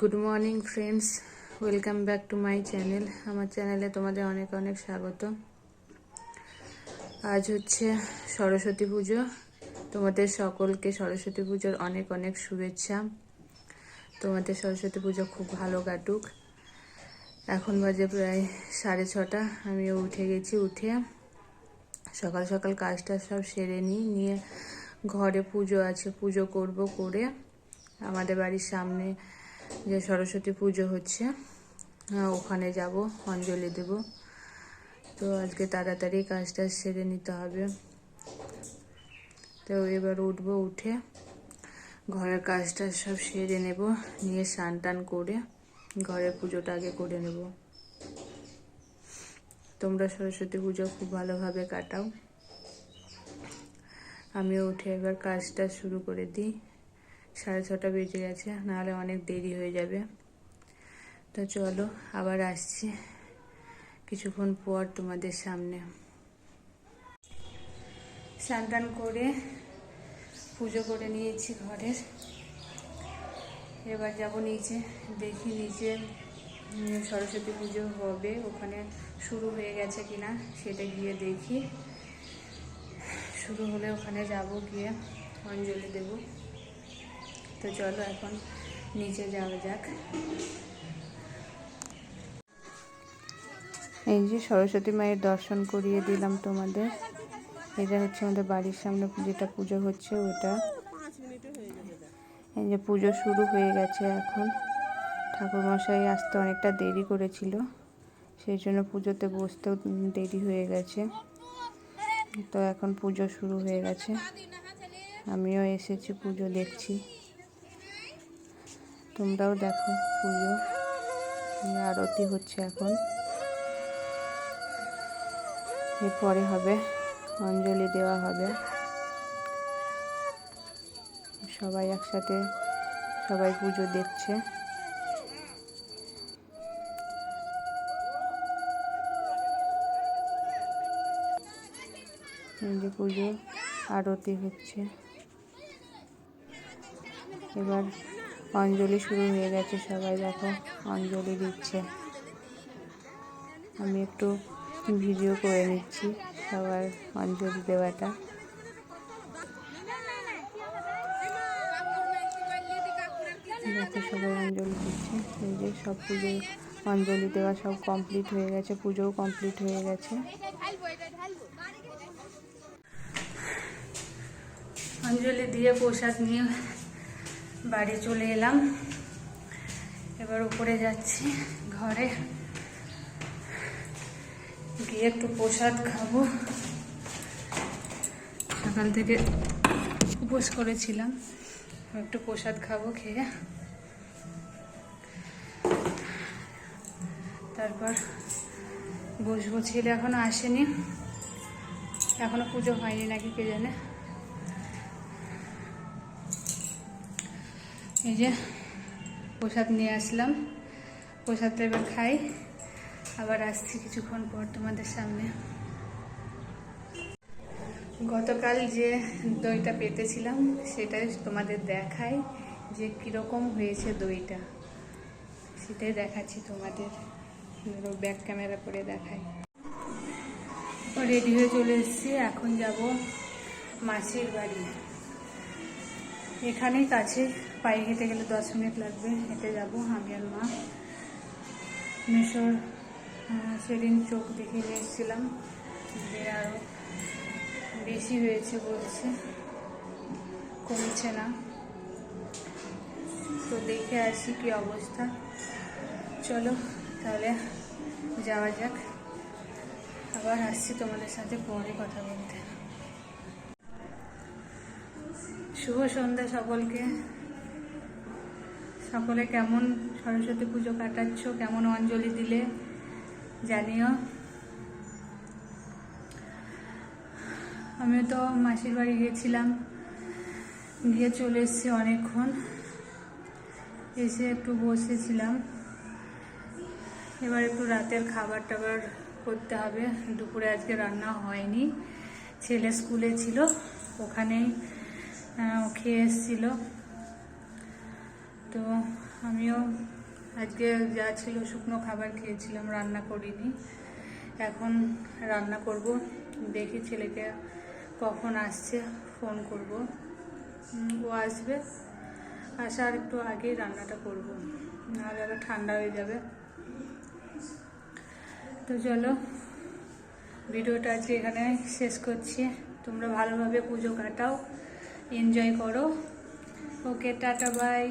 Good morning friends welcome back to my channel আমার চ্যানেলে তোমাদের অনেক অনেক স্বাগত। আজ হচ্ছে সরস্বতী পুজো। তোমাদের সকলকে সরস্বতী পুজোর অনেক অনেক শুভেচ্ছা। তোমাদের সরস্বতী পুজো খুব ভালো কাটুক। এখন বাজে প্রায় সাড়ে ছটা। আমিও উঠে গেছি, উঠে সকাল সকাল কাজটা সব সেরে নিই। নিয়ে ঘরে পুজো আছে। পুজো করব করে আমাদের বাড়ির সামনে যে সরস্বতী পুজো হচ্ছে ওখানে যাব, অঞ্জলি দেব। তো আজকে তাড়াতাড়ি কাজটা সেরে নিতে হবে। তো এবার উঠবো, উঠে ঘরের কাজটা সব সেরে নেব, নিয়ে স্নান টান করে ঘরের পুজোটা আগে করে নেব। তোমরা সরস্বতী পুজো খুব ভালোভাবে কাটাও। আমিও উঠে এবার কাজটা শুরু করে দিই। সাড়ে ছটা বেজে গেছে, নাহলে অনেক দেরি হয়ে যাবে। তো চলো, আবার আসছি। কিছুক্ষণ পর তোমাদের সামনে। স্নান করে পুজো করে নিয়েছি ঘরের। এবার যাব নিচে, দেখি নিচে সরস্বতী পুজো হবে, ওখানে শুরু হয়ে গেছে কিনা সেটা গিয়ে দেখি। শুরু হলে ওখানে যাব গিয়ে, অঞ্জলি দেবো। তো চলো এখন নিচে যাওয়া যাক। এই যে সরস্বতী মায়ের দর্শন করিয়ে দিলাম তোমাদের। এটা হচ্ছে আমাদের বাড়ির সামনে, যেটা পুজো হচ্ছে ওটা। এই যে পুজো শুরু হয়ে গেছে এখন। ঠাকুরমশাই আসতে অনেকটা দেরি করেছিল, সেই জন্য পুজোতে বসতেও দেরি হয়ে গেছে। তো এখন পুজো শুরু হয়ে গেছে। আমিও এসেছি পুজো দেখছি। তোমরাও দেখো পুজো। আরতি হচ্ছে এখন। এরপরে হবে, অঞ্জলি দেওয়া হবে। সবাই একসাথে সবাই পুজো দেখছে। যে পুজো, আরতি হচ্ছে। এবার অঞ্জলি শুরু হয়ে গেছে, সবাই দেখো অঞ্জলি দিচ্ছে। আমি একটু ভিডিও করে নিচ্ছি সবার অঞ্জলি দেওয়াটা। দেখো সবাই অঞ্জলি দিচ্ছে। এই যে সব পুজো অঞ্জলি দেওয়া সব কমপ্লিট হয়ে গেছে, পুজোও কমপ্লিট হয়ে গেছে। অঞ্জলি দিয়ে প্রসাদ নিয়ে বাড়ি চলে এলাম। এবার উপরে যাচ্ছি ঘরে। গিয়ে একটু প্রসাদ খাব। সকাল থেকে উপোস করেছিলাম। একটু প্রসাদ খাব খেয়ে। তারপর বসবো। ছেলে এখনও আসেনি। এখনও পুজো হয়নি নাকি কে জানে? এই যে প্রসাদ নিয়ে আসলাম। প্রসাদটা এবার খাই। আবার আসছি কিছুক্ষণ পর তোমাদের সামনে। গতকাল যে দইটা পেতেছিলাম, সেটাই তোমাদের দেখাই যে কীরকম হয়েছে দইটা। সেটাই দেখাচ্ছি তোমাদের। ব্যাক ক্যামেরা করে দেখাই। রেডি হয়ে চলে এসেছি। এখন যাব মাসির বাড়ি। এখানেই কাছে পায়ে হেঁটে গেলে দশ মিনিট লাগবে, হেঁটে যাব, আমি আর মা। মেশোর সেদিন চোখ দেখিয়ে নিয়ে এসেছিলাম যে আরও বেশি হয়েছে বলছে, কমছে না। তো দেখে আসি কি অবস্থা। চলো তাহলে যাওয়া যাক। আবার আসছি তোমাদের সাথে পরে কথা বলতে। শুভ সন্ধ্যা সকলকে। সকলে কেমন সরস্বতী পুজো কাটাচ্ছ, কেমন অঞ্জলি দিলে জানিও। আমি তো মাসির বাড়ি গেছিলাম, গিয়ে চলে এসেছি অনেকক্ষণ। এসে একটু বসেছিলাম। এবার একটু রাতের খাবার টাবার করতে হবে। দুপুরে আজকে রান্না হয়নি। ছেলে স্কুলে ছিল, ওখানেই খেয়ে এসেছিল। তো আমিও আজকে যা ছিল শুকনো খাবার খেয়েছিলাম, রান্না করিনি। এখন রান্না করব। দেখি ছেলেকে কখন আসছে, ফোন করব। ও আসবে। আসার একটু আগেই রান্নাটা করব। নাহলে আবার ঠান্ডা হয়ে যাবে। তো চলো, ভিডিওটা আজকে এখানে শেষ করছি। তোমরা ভালোভাবে পুজো কাটাও। এনজয় করো। ওকে টাটা বাই